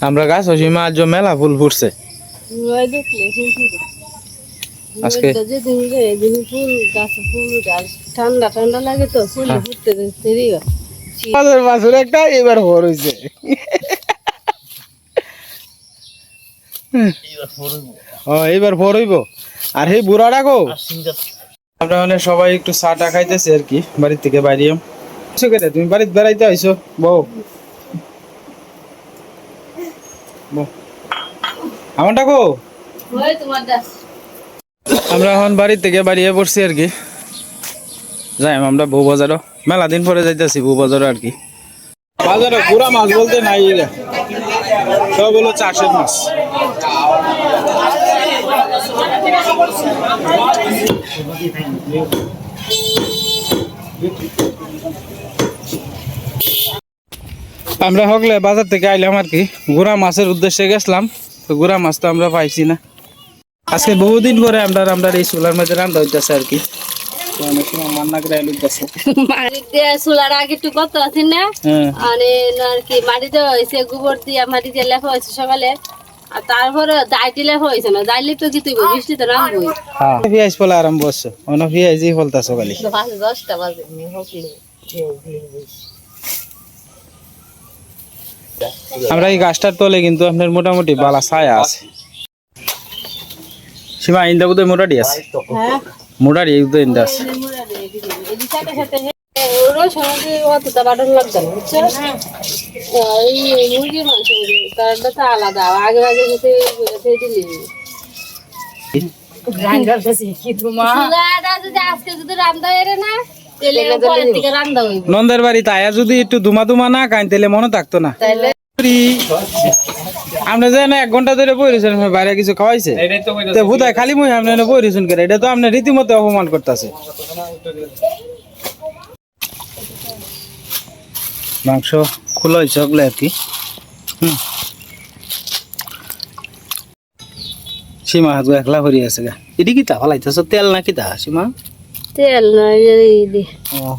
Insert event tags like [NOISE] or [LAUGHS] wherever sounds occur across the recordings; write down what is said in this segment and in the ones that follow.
আমরা গাছ অসীমা আজ মেলা ফুল ফুটছে। আজকে- ঠান্ডা ঠান্ডা লাগে তো ফুল হ্যাঁ। ফুটতে দেরি পাঁচের বাছুর একটা এবার ভর হয়েছে। এইবার হইব। আর সেই বুড়া ডাকো আমরা মানে সবাই একটু চা টা খাইতেছি আর কি বাড়ির থেকে বাইরে করে তুমি বাড়িতে বেড়াইতে আইছো বউ। আমার দাস। আমরা এখন বাড়ির থেকে বাড়িয়ে পড়ছি আর কি। যাই আমরা বউ বাজারও। মেলা দিন পরে যাইতেছি বউ বাজারও আর কি। বাজারে পুরা মাছ বলতে নাই সব হলো চাষের মাছ। আমরা হগলে বাজার থেকে আইলাম আর কি। গুড়া মাছের উদ্দেশ্যে গেছিলাম। তো গুড়া মাছ তো আমরা পাইছি না। আজকে বহুদিন পরে আমরা আমরা এই চুলার মধ্যে রান্না হইতেছে আর কি। হ্যাঁ। আর কি মাটিতে হয়েছে গোবর দিয়ে মাটিতে লেখা হয়েছে সকালে। আর তারপরে দাইটি লেখা হয়েছে না। দাইলে তো বৃষ্টি হ্যাঁ। পেঁয়াজ ফলা আরম্ভ অন্য পেঁয়াজই খালি। দশটা বাজে হকলে আমরা এই গাছটার তলে কিন্তু আপনার মোটামুটি বালা ছায়া আছে। সীমা ইন্দা বোধহয় মোটাটি আছে? হ্যাঁ। মোটাটি এই বোধহয় ইন্দা আছে। তো আলাদা আগে আগে দিলি যদি আজকে যদি রান্দা এরে না। নন্দের বাড়িতে আয়া যদি একটু দুমা দুমা না খাই তাহলে মনে থাকতো না। তাইলে আপনি যে না এক ঘণ্টা ধরে বইরেছেন বাইরে কিছু খাওয়াইছে তো ভুতায় খালি মই আপনি বইরেছেন করে এটা তো আপনি রীতিমতো অপমান করতেছে। মাংস খোলা হয়েছে ওগুলো আর কি। হুম। সীমা হাত একলা ভরি আছে গা। এটি কি তা? ফলাইতেছ তেল না কি তা? সীমা? তেল দি। ও।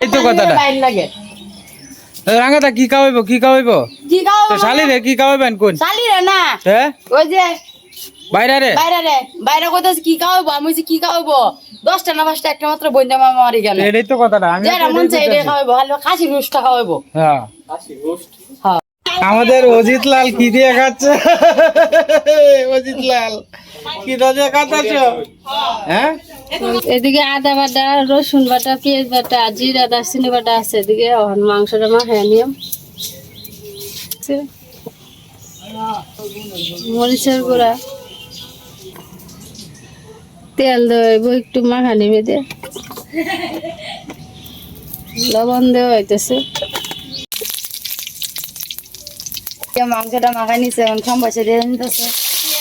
এই তো কথাটা। রাঙাটা কি খাওয়াইব কি খাওয়াইব? কি খাও তো শালি রে কি খাওয়াইবেন কোন? চালি রে না? হ্যাঁ ওই যে বাইরে রে বাইরে রে বাইরে কি খাওয়াবো আমি বলছি কি খাওয়াবো দশটা না পাঁচটা একটা মাত্র বন্ধা মামা মারি গেল। এটাই তো কথাটা আমি যেটা মন চাই এটা খাওয়াবো ভালো খাসি রুষ্টা খাওয়াবো হ্যাঁ। হ্যাঁ। আমাদের অজিত লাল কি দিয়ে খাচ্ছে? [LAUGHS] অজিত লাল। হ্যাঁ? এদিকে আদা বাটা, রসুন বাটা, পেঁয়াজ বাটা, জিরা, দারচিনি বাটা আছে এদিকে। মাংসটা মাখায় নিয়ম। মরিচের গুঁড়া। তেল দেব একটু মাখা নিবে দে লবণ দেওয়া হইতেছে। মাংসটা মাখা নিছে, এখন সম্বাসে দিয়ে নিতেছে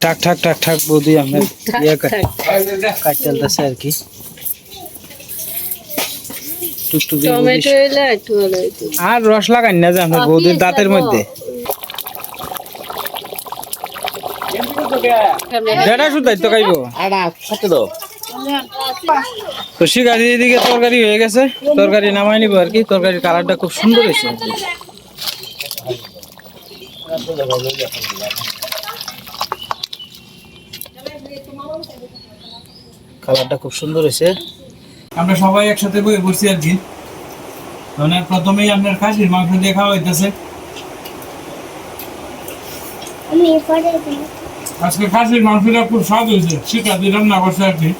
ঠাক ঠাক ঠাক ঠাক বৌদি আপনার ইয়ে কাজ চলতেছে আর কি। আর রস লাগাই না যে আপনার আ, বৌদির দাঁতের মধ্যে। যেটা শুধাই তো খাইবো। তো শিকারি এদিকে তরকারি হয়ে গেছে। তরকারি নামাই নিবো আর কি। তরকারির কালারটা খুব সুন্দর হয়েছে আর কি। কালারটা খুব সুন্দর হয়েছে। আমরা সবাই একসাথে বই বসছি আর কি। মানে প্রথমেই আপনার খাসির মাংস দিয়ে খাওয়া হইতেছে। আজকে খাসির মাংসটা খুব স্বাদ হয়েছে সেটা দিলাম না বসে আর কি।